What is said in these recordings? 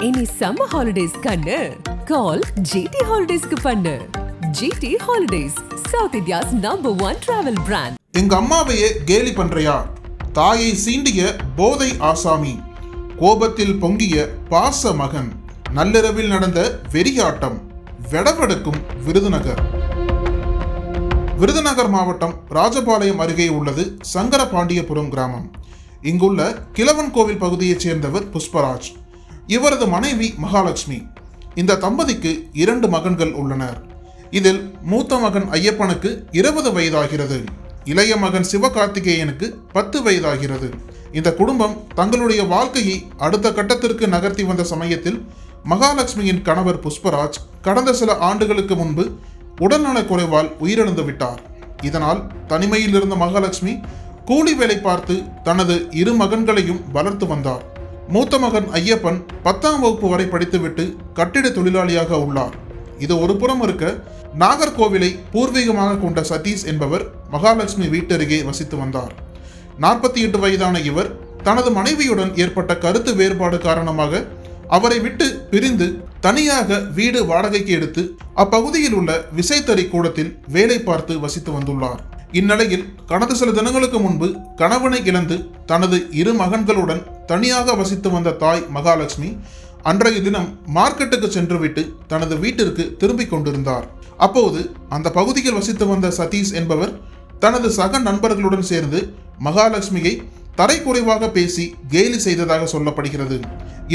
இனி summer holidays கண்ணு. கால் GT ஹாலிடேஸ்க்கு பண்ணு. GT holidays south India's number one travel brand எங்க அம்மாவையே கேலி பண்றியா? தாயை சீண்டிய போதை ஆசாமி. கோபத்தில் பொங்கிய பாச மகன். நள்ளிரவில் நடந்த வெறியாட்டம். வெடவெடுக்கும் விருதுநகர். விருதுநகர் மாவட்டம் ராஜபாளையம் அருகே உள்ளது சங்கரபாண்டியபுரம் கிராமம். இங்குள்ள கிழவன் கோவில் பகுதியைச் சேர்ந்தவர் புஷ்பராஜ். இவரது மனைவி மகாலட்சுமி. இந்த தம்பதிக்கு இரண்டு மகன்கள் உள்ளனர். இதில் மூத்த மகன் ஐயப்பனுக்கு இருபது வயதாகிறது. இளைய மகன் சிவகார்த்திகேயனுக்கு பத்து வயதாகிறது. இந்த குடும்பம் தங்களுடைய வாழ்க்கையை அடுத்த கட்டத்திற்கு நகர்த்தி வந்த சமயத்தில் மகாலட்சுமியின் கணவர் புஷ்பராஜ் கடந்த சில ஆண்டுகளுக்கு முன்பு உடல்நலக் குறைவால் உயிரிழந்து விட்டார். இதனால் தனிமையில் இருந்த மகாலட்சுமி கூலி வேலை பார்த்து தனது இரு மகன்களையும் வளர்த்து வந்தார். மூத்த மகன் ஐயப்பன் பத்தாம் வகுப்பு வரை படித்துவிட்டு கட்டிட தொழிலாளியாக உள்ளார். இது ஒரு புறம் இருக்க நாகர்கோவிலை பூர்வீகமாக கொண்ட சதீஷ் என்பவர் மகாலட்சுமி வீட்டருகே வசித்து வந்தார். நாற்பத்தி எட்டு வயதான இவர் தனது மனைவியுடன் ஏற்பட்ட கருத்து வேறுபாடு காரணமாக அவரை விட்டு பிரிந்து தனியாக வீடு வாடகைக்கு எடுத்து அப்பகுதியில் உள்ள விசைத்தறி கூடத்தில் வேலை பார்த்து வசித்து வந்துள்ளார். இந்நிலையில் கடந்த சில தினங்களுக்கு முன்பு கணவனை இழந்து தனது இரு மகன்களுடன் தனியாக வசித்து வந்த தாய் மகாலட்சுமி அன்றைய தினம் மார்க்கெட்டுக்கு சென்றுவிட்டு தனது வீட்டிற்கு திரும்பிக் கொண்டிருந்தார். அப்போது அந்த பகுதியில் வசித்து வந்த சதீஷ் என்பவர் தனது சக நண்பர்களுடன் சேர்ந்து மகாலட்சுமியை தரைக்குறைவாக பேசி கேலி செய்ததாக சொல்லப்படுகிறது.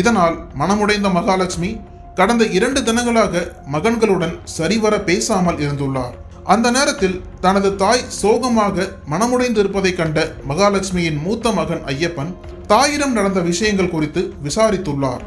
இதனால் மனமுடைந்த மகாலட்சுமி கடந்த இரண்டு தினங்களாக மகன்களுடன் சரிவர பேசாமல் இருந்துள்ளார். அந்த நேரத்தில் தனது தாய் சோகமாக மனமுடைந்திருப்பதைக் கண்ட மகாலட்சுமியின் மூத்த மகன் ஐயப்பன் தாயிடம் நடந்த விஷயங்கள் குறித்து விசாரித்துள்ளார்.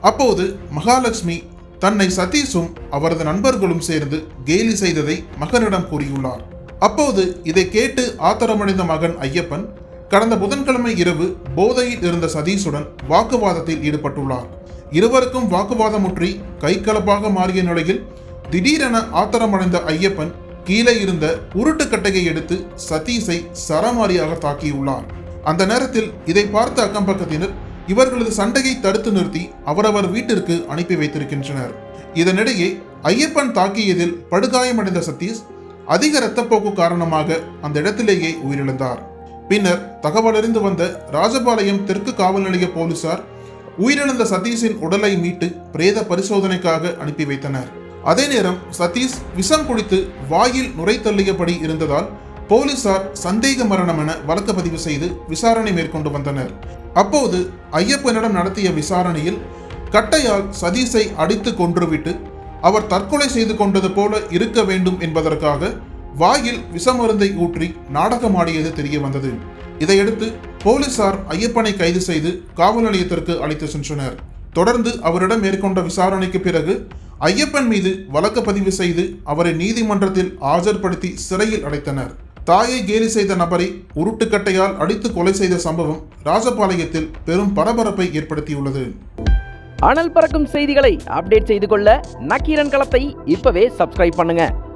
அப்போது மகாலட்சுமி தன்னை சதீஷும் அவரது நண்பர்களும் சேர்ந்து கேலி செய்ததை மகனிடம் கூறியுள்ளார். அப்போது இதை கேட்டு ஆத்திரமடைந்த மகன் ஐயப்பன் கடந்த புதன்கிழமை இரவு போதையில் இருந்த சதீஷுடன் வாக்குவாதத்தில் ஈடுபட்டுள்ளார். இருவருக்கும் வாக்குவாதமுற்றி கைகலப்பாக மாறிய நிலையில் திடீரென ஆத்திரமடைந்த ஐயப்பன் கீழே இருந்த உருட்டுக்கட்டையை எடுத்து சதீஷை சரமாரியாக தாக்கியுள்ளார் அந்த நேரத்தில் இதை பார்த்த அக்கம்பக்கத்தினர் இவர்களது சண்டையை தடுத்து நிறுத்தி அவரவர் வீட்டிற்கு அனுப்பி வைத்திருக்கின்றனர். இதனிடையே ஐயப்பன் தாக்கியதில் படுகாயமடைந்த சதீஷ் அதிக இரத்தப்போக்கு காரணமாக அந்த இடத்திலேயே உயிரிழந்தார். பின்னர் தகவலறிந்து வந்த ராஜபாளையம் தெற்கு காவல் நிலைய போலீசார் உயிரிழந்த சதீஷின் உடலை மீட்டு பிரேத பரிசோதனைக்காக அனுப்பி வைத்தனர். அதே நேரம் சதீஷ் விஷம் குடித்து வாயில் நுரை தள்ளியபடி இருந்ததால் போலீசார் சந்தேக மரணம் என வழக்கு பதிவு செய்து விசாரணை மேற்கொண்டு வந்தனர். அப்போது ஐயப்பனிடம் நடத்திய விசாரணையில் கட்டையால் சதீஷை அடித்து கொன்றுவிட்டு அவர் தற்கொலை செய்து கொண்டது போல இருக்க வேண்டும் என்பதற்காக வாயில் விஷமருந்தை ஊற்றி நாடகமாடியது தெரிய வந்தது. இதையடுத்து போலீசார் ஐயப்பனை கைது செய்து காவல் நிலையத்திற்கு அழைத்து சென்றனர். தொடர்ந்து அவரிடம் மேற்கொண்ட விசாரணைக்கு பிறகு ஐயப்பன் மீது வழக்கு பதிவு செய்து அவரை நீதிமன்றத்தில் ஆஜர்படுத்தி சிறையில் அடைத்தனர். தாயை கேலி செய்த நபரை உருட்டுக்கட்டையால் அடித்து கொலை செய்த சம்பவம் ராஜபாளையத்தில் பெரும் பரபரப்பை ஏற்படுத்தியுள்ளது. அனல் பறக்கும் செய்திகளை அப்டேட் செய்து கொள்ள நக்கீரன் களத்தை இப்பவே சப்ஸ்கிரைப் பண்ணுங்க.